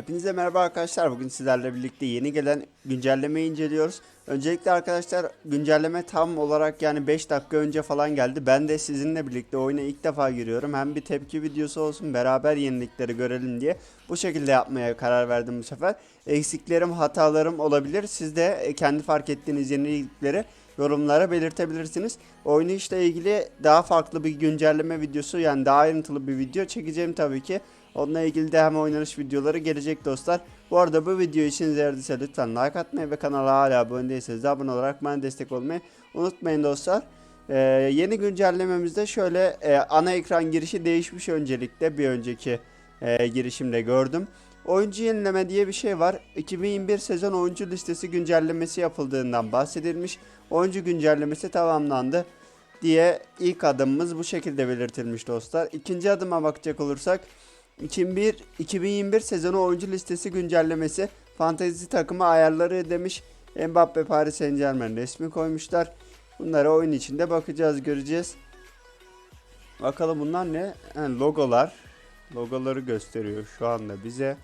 Hepinize merhaba arkadaşlar. Bugün sizlerle birlikte yeni gelen güncellemeyi inceliyoruz. Öncelikle arkadaşlar güncelleme tam olarak yani 5 dakika önce falan geldi. Ben de sizinle birlikte oyuna ilk defa giriyorum. Hem bir tepki videosu olsun beraber yenilikleri görelim diye bu şekilde yapmaya karar verdim bu sefer. Eksiklerim, hatalarım olabilir. Siz de e, kendi fark ettiğiniz yenilikleri yorumlara belirtebilirsiniz. Oyunu işte ilgili daha farklı bir güncelleme videosu yani daha ayrıntılı bir video çekeceğim tabii ki. Onunla ilgili de hem oynanış videoları gelecek dostlar. Bu arada bu video için yaradıysa lütfen like atmayı ve kanala hala abone değilseniz de abone olarak bana destek olmayı unutmayın dostlar. Ee, yeni güncellememizde şöyle e, ana ekran girişi değişmiş öncelikle bir önceki e, girişimde gördüm. Oyuncu yenileme diye bir şey var. 2021 sezon oyuncu listesi güncellemesi yapıldığından bahsedilmiş. Oyuncu güncellemesi tamamlandı diye ilk adımımız bu şekilde belirtilmiş dostlar. İkinci adıma bakacak olursak 2001 2021 sezonu oyuncu listesi güncellemesi fantezi takımı ayarları demiş. Mbappe Paris Saint Germain resmi koymuşlar. Bunlara oyun içinde bakacağız göreceğiz. Bakalım bunlar ne? Ha, logolar. Logoları gösteriyor şu anda bize.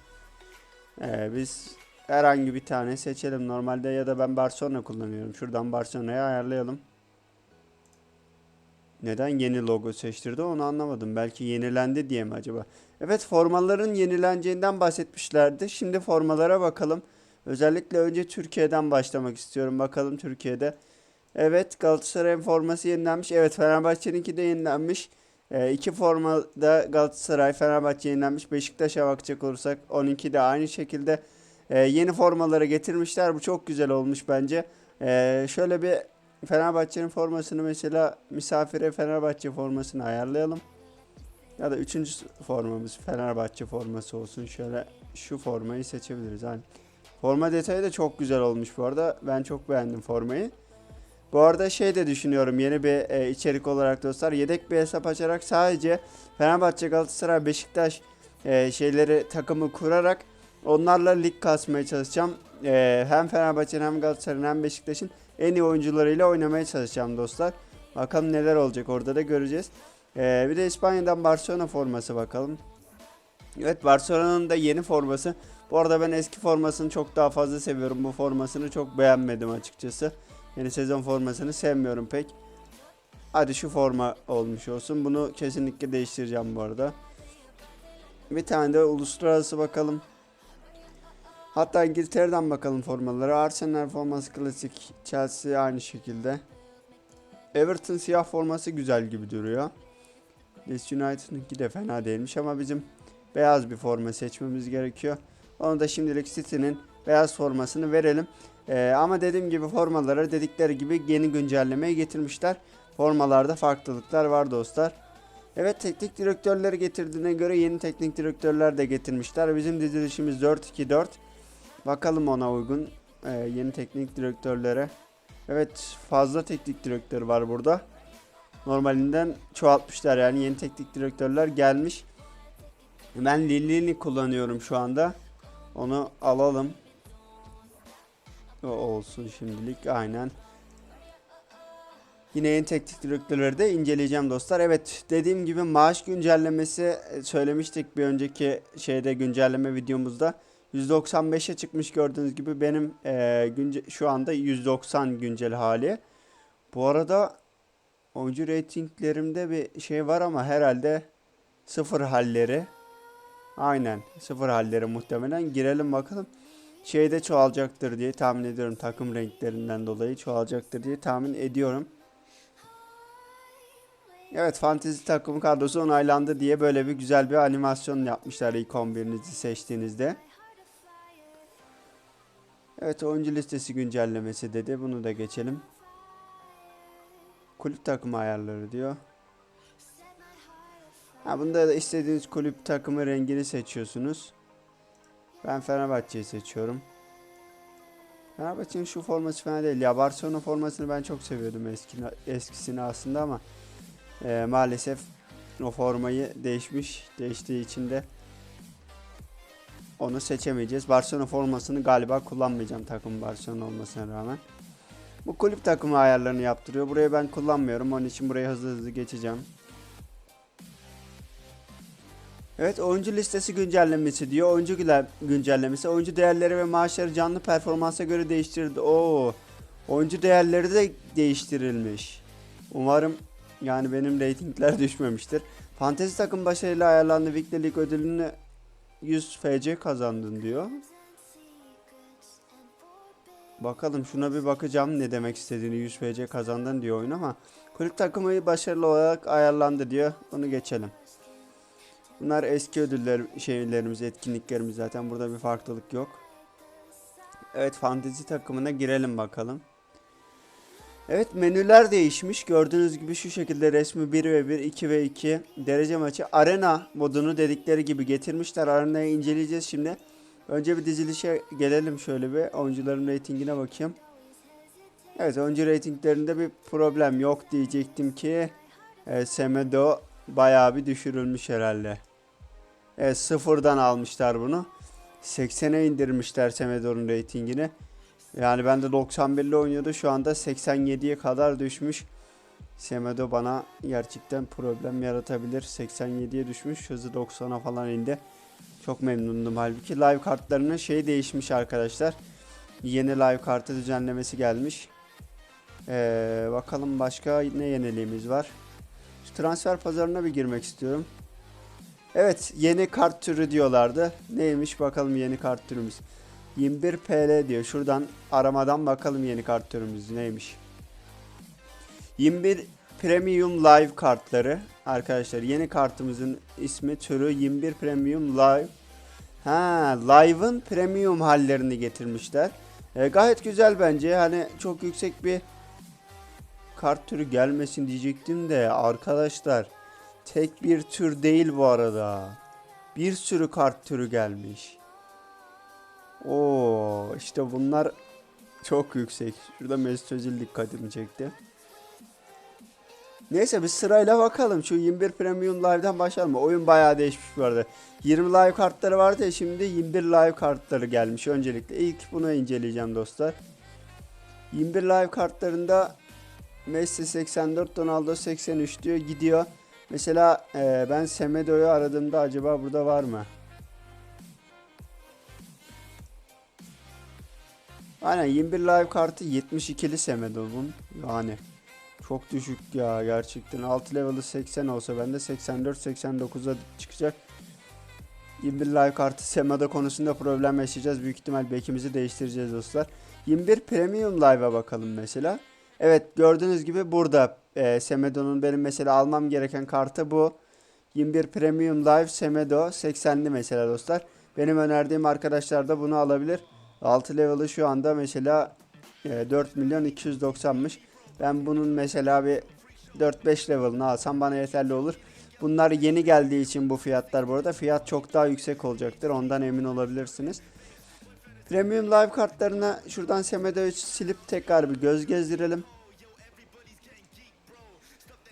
Ee, biz herhangi bir tane seçelim normalde ya da ben Barcelona kullanıyorum. Şuradan Barcelona'yı ayarlayalım. Neden yeni logo seçtirdi onu anlamadım. Belki yenilendi diye mi acaba? Evet formaların yenileneceğinden bahsetmişlerdi. Şimdi formalara bakalım. Özellikle önce Türkiye'den başlamak istiyorum. Bakalım Türkiye'de. Evet Galatasaray'ın forması yenilenmiş. Evet Fenerbahçe'ninki de yenilenmiş. E, iki formada Galatasaray, Fenerbahçe yenilenmiş. Beşiktaş'a bakacak olursak onunki de aynı şekilde. E, yeni formaları getirmişler. Bu çok güzel olmuş bence. E, şöyle bir Fenerbahçe'nin formasını mesela misafire Fenerbahçe formasını ayarlayalım. Ya da üçüncü formamız Fenerbahçe forması olsun. Şöyle şu formayı seçebiliriz. Hani forma detayı da çok güzel olmuş bu arada. Ben çok beğendim formayı. Bu arada şey de düşünüyorum yeni bir e, içerik olarak dostlar. Yedek bir hesap açarak sadece Fenerbahçe, Galatasaray, Beşiktaş e, şeyleri takımı kurarak onlarla lig kasmaya çalışacağım. E, hem Fenerbahçe'nin hem Galatasaray'ın hem Beşiktaş'ın en iyi oyuncularıyla oynamaya çalışacağım dostlar. Bakalım neler olacak orada da göreceğiz. Ee, bir de İspanya'dan Barcelona forması bakalım. Evet Barcelona'nın da yeni forması. Bu arada ben eski formasını çok daha fazla seviyorum. Bu formasını çok beğenmedim açıkçası. Yeni sezon formasını sevmiyorum pek. Hadi şu forma olmuş olsun. Bunu kesinlikle değiştireceğim bu arada. Bir tane de uluslararası bakalım. Hatta İngiltere'den bakalım formaları. Arsenal forması klasik. Chelsea aynı şekilde. Everton siyah forması güzel gibi duruyor. Leeds United'ınki de fena değilmiş ama bizim beyaz bir forma seçmemiz gerekiyor. Onu da şimdilik City'nin beyaz formasını verelim. Ee, ama dediğim gibi formaları dedikleri gibi yeni güncellemeye getirmişler. Formalarda farklılıklar var dostlar. Evet teknik direktörleri getirdiğine göre yeni teknik direktörler de getirmişler. Bizim dizilişimiz 4-2-4. Bakalım ona uygun ee, yeni teknik direktörlere. Evet fazla teknik direktör var burada. Normalinden çoğaltmışlar yani yeni teknik direktörler gelmiş. Ben Lilli'ni kullanıyorum şu anda. Onu alalım. O olsun şimdilik aynen. Yine yeni teknik direktörleri de inceleyeceğim dostlar. Evet dediğim gibi maaş güncellemesi e, söylemiştik bir önceki şeyde güncelleme videomuzda. 195'e çıkmış gördüğünüz gibi benim e, günce, şu anda 190 güncel hali. Bu arada oyuncu reytinglerimde bir şey var ama herhalde sıfır halleri. Aynen sıfır halleri muhtemelen. Girelim bakalım. Şeyde çoğalacaktır diye tahmin ediyorum. Takım renklerinden dolayı çoğalacaktır diye tahmin ediyorum. Evet fantezi takımı kadrosu onaylandı diye böyle bir güzel bir animasyon yapmışlar ilk 11'inizi seçtiğinizde. Evet oyuncu listesi güncellemesi dedi. Bunu da geçelim. Kulüp takımı ayarları diyor. Ha bunda da istediğiniz kulüp takımı rengini seçiyorsunuz. Ben Fenerbahçe'yi seçiyorum. Fenerbahçe'nin şu forması fena değil. Ya Barcelona formasını ben çok seviyordum eski, eskisini aslında ama e, maalesef o formayı değişmiş. Değiştiği için de onu seçemeyeceğiz. Barcelona formasını galiba kullanmayacağım takım Barcelona olmasına rağmen. Bu kulüp takımı ayarlarını yaptırıyor. Burayı ben kullanmıyorum. Onun için burayı hızlı hızlı geçeceğim. Evet oyuncu listesi güncellemesi diyor. Oyuncu güncellemesi. Oyuncu değerleri ve maaşları canlı performansa göre değiştirildi. Oo. Oyuncu değerleri de değiştirilmiş. Umarım yani benim reytingler düşmemiştir. Fantezi takım başarıyla ayarlandı. Victor League ödülünü 100 FC kazandın diyor. Bakalım şuna bir bakacağım ne demek istediğini 100 FC kazandın diyor oyun ama kulüp takımı başarılı olarak ayarlandı diyor. Onu geçelim. Bunlar eski ödüller şeylerimiz, etkinliklerimiz zaten burada bir farklılık yok. Evet fantezi takımına girelim bakalım. Evet menüler değişmiş. Gördüğünüz gibi şu şekilde resmi 1 ve 1, 2 ve 2 derece maçı arena modunu dedikleri gibi getirmişler. Arenayı inceleyeceğiz şimdi. Önce bir dizilişe gelelim şöyle bir oyuncuların reytingine bakayım. Evet oyuncu reytinglerinde bir problem yok diyecektim ki e, Semedo bayağı bir düşürülmüş herhalde. Evet sıfırdan almışlar bunu. 80'e indirmişler Semedo'nun reytingini. Yani ben de 91 ile oynuyordu. Şu anda 87'ye kadar düşmüş. Semedo bana gerçekten problem yaratabilir. 87'ye düşmüş. Hızı 90'a falan indi. Çok memnundum halbuki. Live kartlarının şey değişmiş arkadaşlar. Yeni live kartı düzenlemesi gelmiş. Ee, bakalım başka ne yeniliğimiz var. Şu transfer pazarına bir girmek istiyorum. Evet yeni kart türü diyorlardı. Neymiş bakalım yeni kart türümüz. 21 PL diyor. Şuradan aramadan bakalım yeni kart türümüz neymiş. 21 Premium Live kartları. Arkadaşlar yeni kartımızın ismi türü 21 Premium Live. Ha, Live'ın premium hallerini getirmişler. E, gayet güzel bence. Hani çok yüksek bir kart türü gelmesin diyecektim de arkadaşlar tek bir tür değil bu arada. Bir sürü kart türü gelmiş. Oo işte bunlar çok yüksek. Şurada Mesut Özil dikkatimi çekti. Neyse biz sırayla bakalım. Şu 21 Premium Live'den başlayalım. Oyun bayağı değişmiş bu arada. 20 live kartları vardı ya şimdi 21 live kartları gelmiş öncelikle. İlk bunu inceleyeceğim dostlar. 21 live kartlarında Messi 84, Ronaldo 83 diyor gidiyor. Mesela e, ben Semedo'yu aradığımda acaba burada var mı? Aynen 21 live kartı 72'li Semedo'nun. Yani çok düşük ya gerçekten. 6 level'ı 80 olsa bende 84-89'a çıkacak. 21 live kartı Semedo konusunda problem yaşayacağız. Büyük ihtimal bekimizi değiştireceğiz dostlar. 21 Premium Live'a bakalım mesela. Evet gördüğünüz gibi burada e, Semedo'nun benim mesela almam gereken kartı bu. 21 Premium Live Semedo 80'li mesela dostlar. Benim önerdiğim arkadaşlar da bunu alabilir. 6 level'ı şu anda mesela e, 4 milyon 290'mış. Ben bunun mesela bir 4-5 level'ını alsam bana yeterli olur. Bunlar yeni geldiği için bu fiyatlar bu arada. Fiyat çok daha yüksek olacaktır. Ondan emin olabilirsiniz. Premium Live kartlarına şuradan Semedo'yu silip tekrar bir göz gezdirelim.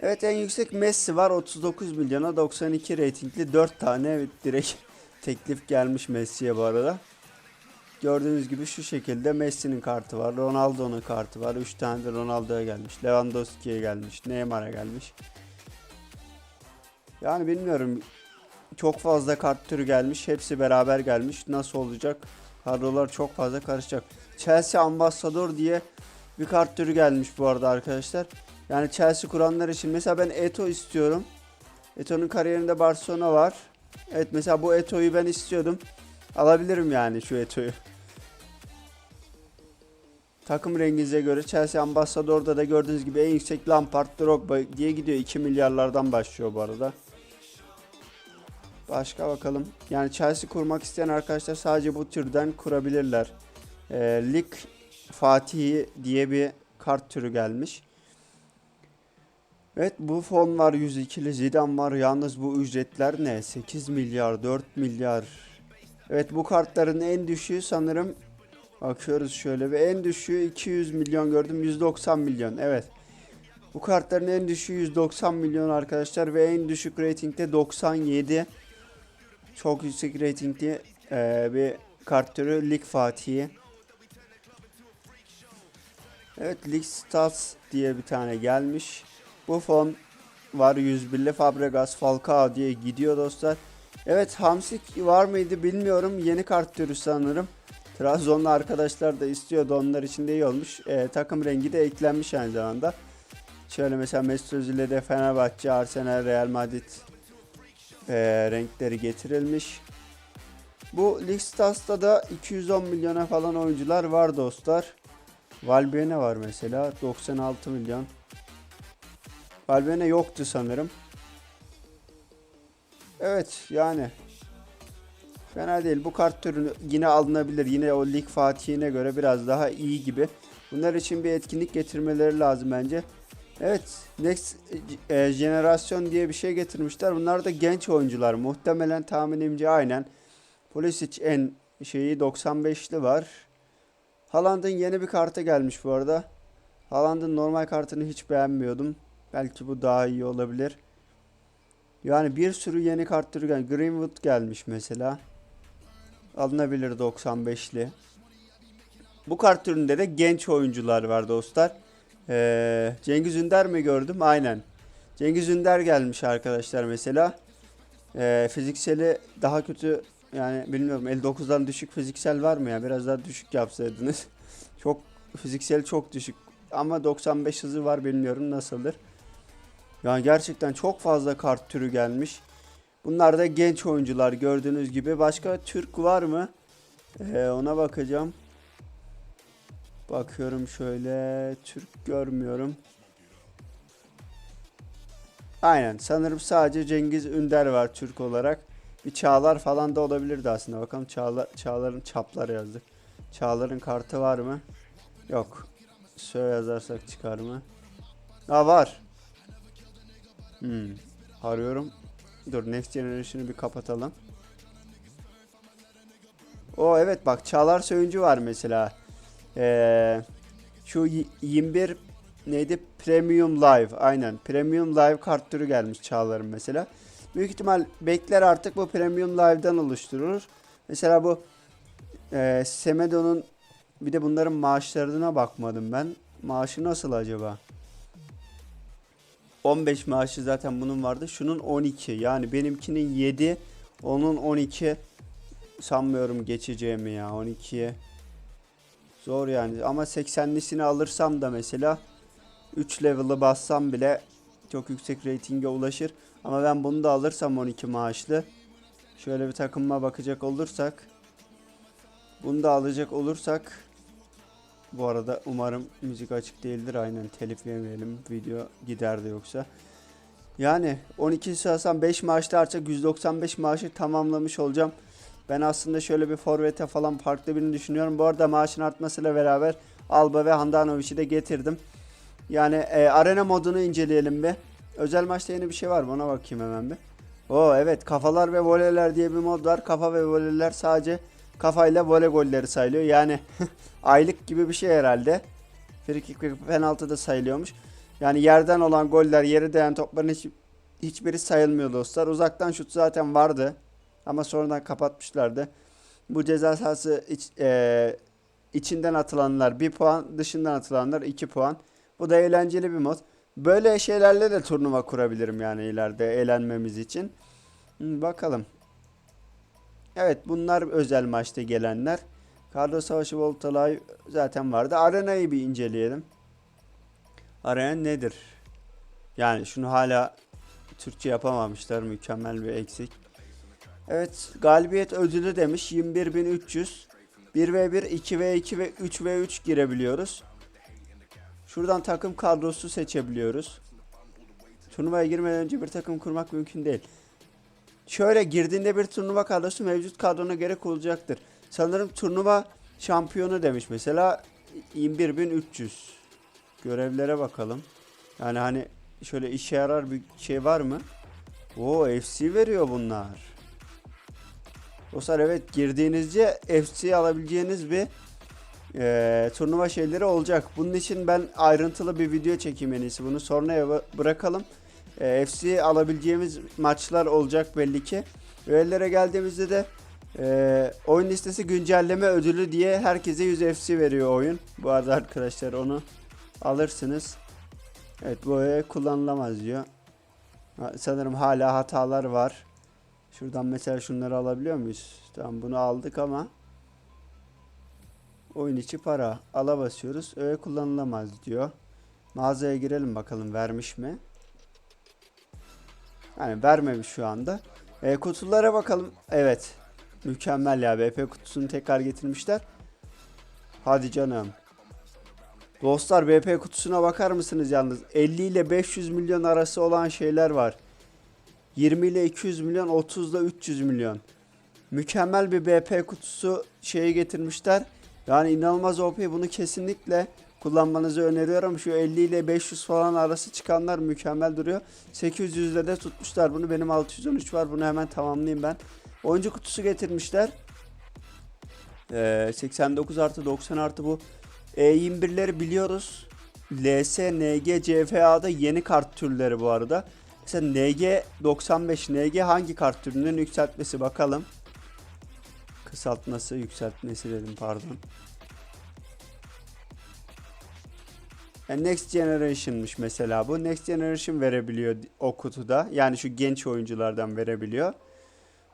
Evet en yüksek Messi var 39 milyona 92 reytingli 4 tane direkt teklif gelmiş Messi'ye bu arada. Gördüğünüz gibi şu şekilde Messi'nin kartı var, Ronaldo'nun kartı var, 3 tane de Ronaldo'ya gelmiş, Lewandowski'ye gelmiş, Neymar'a gelmiş. Yani bilmiyorum çok fazla kart türü gelmiş, hepsi beraber gelmiş. Nasıl olacak? Kadrolar çok fazla karışacak. Chelsea Ambassador diye bir kart türü gelmiş bu arada arkadaşlar. Yani Chelsea kuranlar için mesela ben Eto istiyorum. Eto'nun kariyerinde Barcelona var. Evet mesela bu Eto'yu ben istiyordum. Alabilirim yani şu Eto'yu. Takım renginize göre Chelsea Ambassador'da da gördüğünüz gibi en yüksek Lampard, Drogba diye gidiyor. 2 milyarlardan başlıyor bu arada. Başka bakalım. Yani Chelsea kurmak isteyen arkadaşlar sadece bu türden kurabilirler. Ee, Lig Fatih diye bir kart türü gelmiş. Evet bu fon var 102'li Zidane var. Yalnız bu ücretler ne? 8 milyar, 4 milyar. Evet bu kartların en düşüğü sanırım bakıyoruz şöyle ve en düşüğü 200 milyon gördüm. 190 milyon. Evet. Bu kartların en düşüğü 190 milyon arkadaşlar ve en düşük reytingde 97. Çok yüksek reytingli e, bir kart türü Lig Fatih'i. Evet Lig Stats diye bir tane gelmiş. Bu fon var 101'li Fabregas Falcao diye gidiyor dostlar. Evet Hamsik var mıydı bilmiyorum. Yeni kart türü sanırım. Trabzonlu arkadaşlar da istiyordu. Onlar için de iyi olmuş. Ee, takım rengi de eklenmiş aynı zamanda. Şöyle mesela Mesut Özil'e de Fenerbahçe, Arsenal, Real Madrid ee, renkleri getirilmiş. Bu Lig Stars'ta da 210 milyona falan oyuncular var dostlar. Valbuena var mesela 96 milyon. Valbuena yoktu sanırım. Evet yani fena değil. Bu kart türü yine alınabilir. Yine o lig fatihine göre biraz daha iyi gibi. Bunlar için bir etkinlik getirmeleri lazım bence. Evet, Next e, jenerasyon diye bir şey getirmişler. Bunlar da genç oyuncular. Muhtemelen tahminimce aynen. Pulisic en şeyi 95'li var. Haaland'ın yeni bir kartı gelmiş bu arada. Haaland'ın normal kartını hiç beğenmiyordum. Belki bu daha iyi olabilir. Yani bir sürü yeni kart türü gelmiş. Greenwood gelmiş mesela. Alınabilir 95'li. Bu kart türünde de genç oyuncular var dostlar. Ee, Cengiz Ünder mi gördüm? Aynen. Cengiz Ünder gelmiş arkadaşlar mesela. Ee, fizikseli daha kötü yani bilmiyorum 59'dan düşük fiziksel var mı ya? Biraz daha düşük yapsaydınız. çok fiziksel çok düşük. Ama 95 hızı var bilmiyorum nasıldır. Yani gerçekten çok fazla kart türü gelmiş. Bunlar da genç oyuncular gördüğünüz gibi. Başka Türk var mı? Ee, ona bakacağım. Bakıyorum şöyle. Türk görmüyorum. Aynen. Sanırım sadece Cengiz Ünder var Türk olarak. Bir Çağlar falan da olabilirdi aslında. Bakalım Çağlar, Çağlar'ın çaplar yazdık. Çağlar'ın kartı var mı? Yok. Söyle yazarsak çıkar mı? Aa var. Hmm. Arıyorum. Dur Next Generation'ı bir kapatalım. O evet bak Çağlar Söyüncü var mesela. Ee, şu y- 21 neydi? Premium Live. Aynen. Premium Live kart türü gelmiş Çağlar'ın mesela. Büyük ihtimal bekler artık bu Premium Live'dan oluşturulur. Mesela bu e, Semedo'nun bir de bunların maaşlarına bakmadım ben. Maaşı nasıl acaba? 15 maaşı zaten bunun vardı. Şunun 12. Yani benimkinin 7. Onun 12. Sanmıyorum geçeceğimi ya 12'ye. Zor yani. Ama 80'lisini alırsam da mesela 3 level'ı bassam bile çok yüksek reytinge ulaşır. Ama ben bunu da alırsam 12 maaşlı. Şöyle bir takımıma bakacak olursak. Bunu da alacak olursak. Bu arada umarım müzik açık değildir. Aynen telif yemeyelim. Video giderdi yoksa. Yani 12 alsam 5 maaşta artık 195 maaşı tamamlamış olacağım. Ben aslında şöyle bir forvete falan farklı birini düşünüyorum. Bu arada maaşın artmasıyla beraber Alba ve Handanovic'i de getirdim. Yani e, arena modunu inceleyelim bir. Özel maçta yeni bir şey var mı? Ona bakayım hemen bir. Oo evet kafalar ve voleyler diye bir mod var. Kafa ve voleyler sadece kafayla voley golleri sayılıyor. Yani aylık gibi bir şey herhalde. Frikik ve penaltı da sayılıyormuş. Yani yerden olan goller, yere değen topların hiç, hiçbiri sayılmıyor dostlar. Uzaktan şut zaten vardı. Ama sonradan kapatmışlardı. Bu ceza sahası iç, e, içinden atılanlar 1 puan, dışından atılanlar 2 puan. Bu da eğlenceli bir mod. Böyle şeylerle de turnuva kurabilirim yani ileride eğlenmemiz için. Bakalım. Evet bunlar özel maçta gelenler. Kadro Savaşı Volta Live zaten vardı. Arenayı bir inceleyelim. Arena nedir? Yani şunu hala Türkçe yapamamışlar. Mükemmel bir eksik. Evet galibiyet ödülü demiş 21.300. 1v1, 2v2 ve 3v3 girebiliyoruz. Şuradan takım kadrosu seçebiliyoruz. Turnuvaya girmeden önce bir takım kurmak mümkün değil. Şöyle girdiğinde bir turnuva kadrosu mevcut kadrona göre kurulacaktır. Sanırım turnuva şampiyonu demiş mesela 21.300. Görevlere bakalım. Yani hani şöyle işe yarar bir şey var mı? Oo FC veriyor bunlar. Dostlar evet girdiğinizce FC alabileceğiniz bir e, turnuva şeyleri olacak. Bunun için ben ayrıntılı bir video çekeyim en iyisi. Bunu sonraya bı- bırakalım. E, FC alabileceğimiz maçlar olacak belli ki. Üyelere geldiğimizde de e, oyun listesi güncelleme ödülü diye herkese 100 FC veriyor oyun. Bu arada arkadaşlar onu alırsınız. Evet bu öğe kullanılamaz diyor. Sanırım hala hatalar var. Şuradan mesela şunları alabiliyor muyuz? Tamam bunu aldık ama oyun içi para. Ala basıyoruz. Öğe kullanılamaz diyor. Mağazaya girelim bakalım vermiş mi? Yani vermemiş şu anda. E, kutulara bakalım. Evet. Mükemmel ya. BP kutusunu tekrar getirmişler. Hadi canım. Dostlar BP kutusuna bakar mısınız yalnız? 50 ile 500 milyon arası olan şeyler var. 20 ile 200 milyon, 30 ile 300 milyon. Mükemmel bir BP kutusu şeyi getirmişler. Yani inanılmaz OP. Bunu kesinlikle kullanmanızı öneriyorum. Şu 50 ile 500 falan arası çıkanlar mükemmel duruyor. 800'de de tutmuşlar bunu. Benim 613 var. Bunu hemen tamamlayayım ben. Oyuncu kutusu getirmişler. Ee, 89 artı 90 artı bu E21'leri biliyoruz. LS, NG, CFA'da yeni kart türleri bu arada. Mesela NG 95 NG hangi kart türünün yükseltmesi bakalım. Kısaltması yükseltmesi dedim pardon. Yani Next Generation'mış mesela bu. Next Generation verebiliyor o kutuda. Yani şu genç oyunculardan verebiliyor.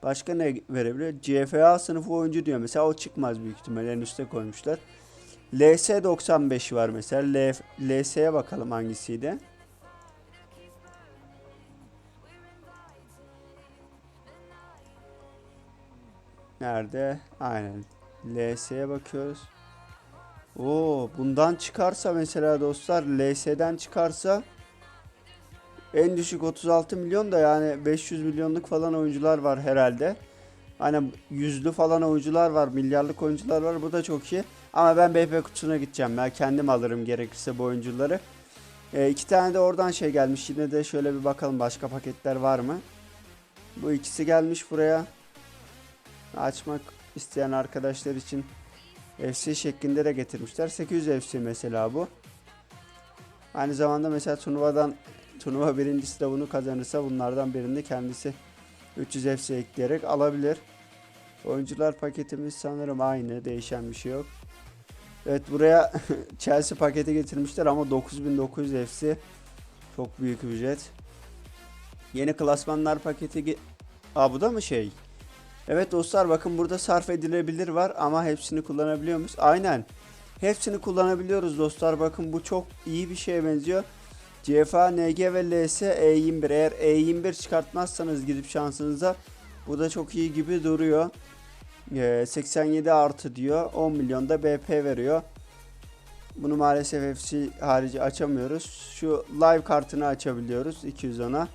Başka ne verebiliyor? CFA sınıfı oyuncu diyor. Mesela o çıkmaz büyük ihtimalle. En üste koymuşlar. LS 95 var mesela. LS'ye bakalım hangisiydi. Nerede? Aynen. LS'ye bakıyoruz. Oo, bundan çıkarsa mesela dostlar LS'den çıkarsa en düşük 36 milyon da yani 500 milyonluk falan oyuncular var herhalde. Hani yüzlü falan oyuncular var, milyarlık oyuncular var. Bu da çok iyi. Ama ben BP kutusuna gideceğim. Ben kendim alırım gerekirse bu oyuncuları. E, iki tane de oradan şey gelmiş. Yine de şöyle bir bakalım başka paketler var mı? Bu ikisi gelmiş buraya. Açmak isteyen arkadaşlar için FC şeklinde de getirmişler. 800 FC mesela bu. Aynı zamanda mesela turnuvadan turnuva birincisi de bunu kazanırsa bunlardan birini kendisi 300 FC ekleyerek alabilir. Oyuncular paketimiz sanırım aynı. Değişen bir şey yok. Evet buraya Chelsea paketi getirmişler ama 9900 FC çok büyük ücret. Yeni klasmanlar paketi Aa bu da mı şey? Evet dostlar bakın burada sarf edilebilir var ama hepsini kullanabiliyor muyuz? Aynen. Hepsini kullanabiliyoruz dostlar. Bakın bu çok iyi bir şeye benziyor. CFA, NG ve LS E21. Eğer E21 çıkartmazsanız gidip şansınıza bu da çok iyi gibi duruyor. Ee, 87 artı diyor. 10 milyon da BP veriyor. Bunu maalesef FC harici açamıyoruz. Şu live kartını açabiliyoruz 210'a.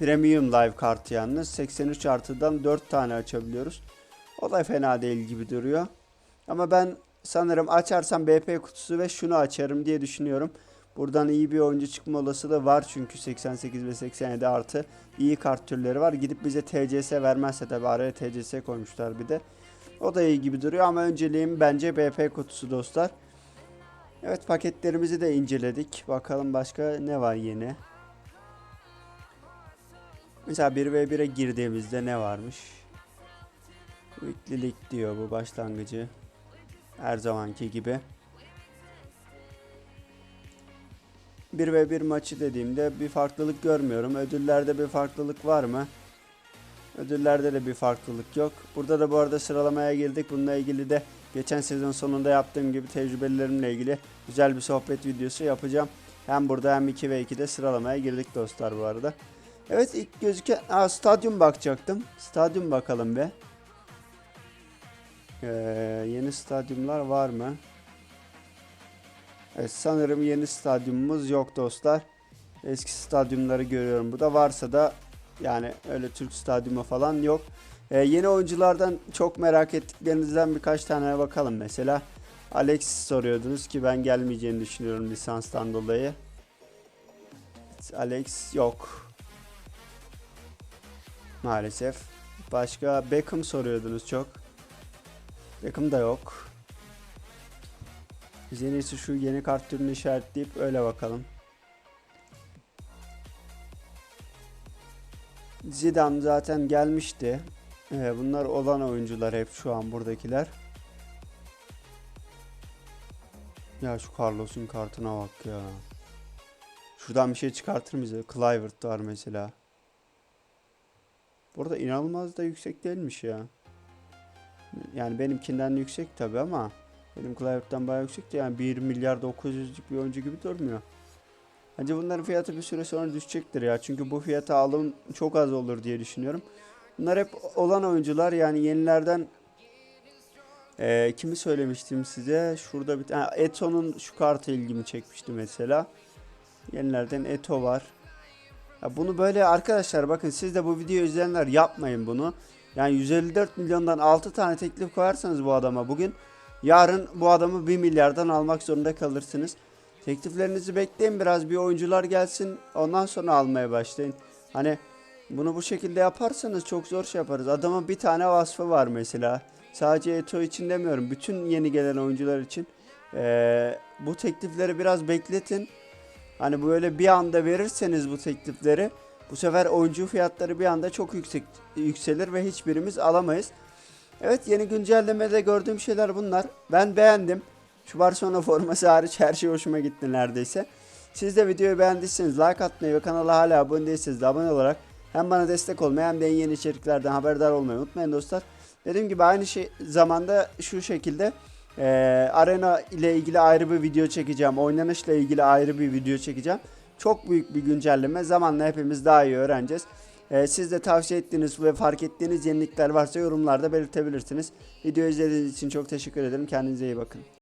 Premium live kartı yalnız. 83 artıdan 4 tane açabiliyoruz. O da fena değil gibi duruyor. Ama ben sanırım açarsam BP kutusu ve şunu açarım diye düşünüyorum. Buradan iyi bir oyuncu çıkma olasılığı var çünkü 88 ve 87 artı iyi kart türleri var. Gidip bize TCS vermezse tabi araya TCS koymuşlar bir de. O da iyi gibi duruyor ama önceliğim bence BP kutusu dostlar. Evet paketlerimizi de inceledik. Bakalım başka ne var yeni. Mesela 1v1'e girdiğimizde ne varmış? Weekly'lik diyor bu başlangıcı. Her zamanki gibi. 1v1 maçı dediğimde bir farklılık görmüyorum. Ödüllerde bir farklılık var mı? Ödüllerde de bir farklılık yok. Burada da bu arada sıralamaya girdik. Bununla ilgili de geçen sezon sonunda yaptığım gibi tecrübelerimle ilgili güzel bir sohbet videosu yapacağım. Hem burada hem 2 ve 2'de sıralamaya girdik dostlar bu arada. Evet ilk gözüken Aa, stadyum bakacaktım. Stadyum bakalım be. Ee, yeni stadyumlar var mı? Evet, sanırım yeni stadyumumuz yok dostlar. Eski stadyumları görüyorum. Bu da varsa da yani öyle Türk stadyumu falan yok. Ee, yeni oyunculardan çok merak ettiklerinizden birkaç tane bakalım. Mesela Alex soruyordunuz ki ben gelmeyeceğini düşünüyorum lisanstan dolayı. Alex yok. Maalesef. Başka Beckham soruyordunuz çok. Beckham da yok. Biz şu yeni kart türünü işaretleyip öyle bakalım. Zidane zaten gelmişti. Ee, bunlar olan oyuncular hep şu an buradakiler. Ya şu Carlos'un kartına bak ya. Şuradan bir şey çıkartır mıyız? Clivert var mesela. Burada inanılmaz da yüksek değilmiş ya. Yani benimkinden yüksek tabi ama benim klavyetten bayağı yüksekti yani 1 milyar 900'lük bir oyuncu gibi durmuyor. Bence bunların fiyatı bir süre sonra düşecektir ya. Çünkü bu fiyata alım çok az olur diye düşünüyorum. Bunlar hep olan oyuncular yani yenilerden Eee, kimi söylemiştim size? Şurada bir tane Eto'nun şu kartı ilgimi çekmişti mesela. Yenilerden Eto var. Ya bunu böyle arkadaşlar bakın siz de bu videoyu izleyenler yapmayın bunu. Yani 154 milyondan 6 tane teklif koyarsanız bu adama bugün yarın bu adamı 1 milyardan almak zorunda kalırsınız. Tekliflerinizi bekleyin biraz bir oyuncular gelsin ondan sonra almaya başlayın. Hani bunu bu şekilde yaparsanız çok zor şey yaparız. Adamın bir tane vasfı var mesela. Sadece Eto için demiyorum. Bütün yeni gelen oyuncular için. Ee, bu teklifleri biraz bekletin. Hani böyle bir anda verirseniz bu teklifleri bu sefer oyuncu fiyatları bir anda çok yüksek yükselir ve hiçbirimiz alamayız. Evet yeni güncellemede gördüğüm şeyler bunlar. Ben beğendim. Şu Barcelona forması hariç her şey hoşuma gitti neredeyse. Siz de videoyu beğendiyseniz like atmayı ve kanala hala abone değilseniz de abone olarak hem bana destek olmayı hem de en yeni içeriklerden haberdar olmayı unutmayın dostlar. Dediğim gibi aynı şey zamanda şu şekilde eee, arena ile ilgili ayrı bir video çekeceğim. Oynanışla ilgili ayrı bir video çekeceğim. Çok büyük bir güncelleme. Zamanla hepimiz daha iyi öğreneceğiz. Eee, siz de tavsiye ettiğiniz ve fark ettiğiniz yenilikler varsa yorumlarda belirtebilirsiniz. Video izlediğiniz için çok teşekkür ederim. Kendinize iyi bakın.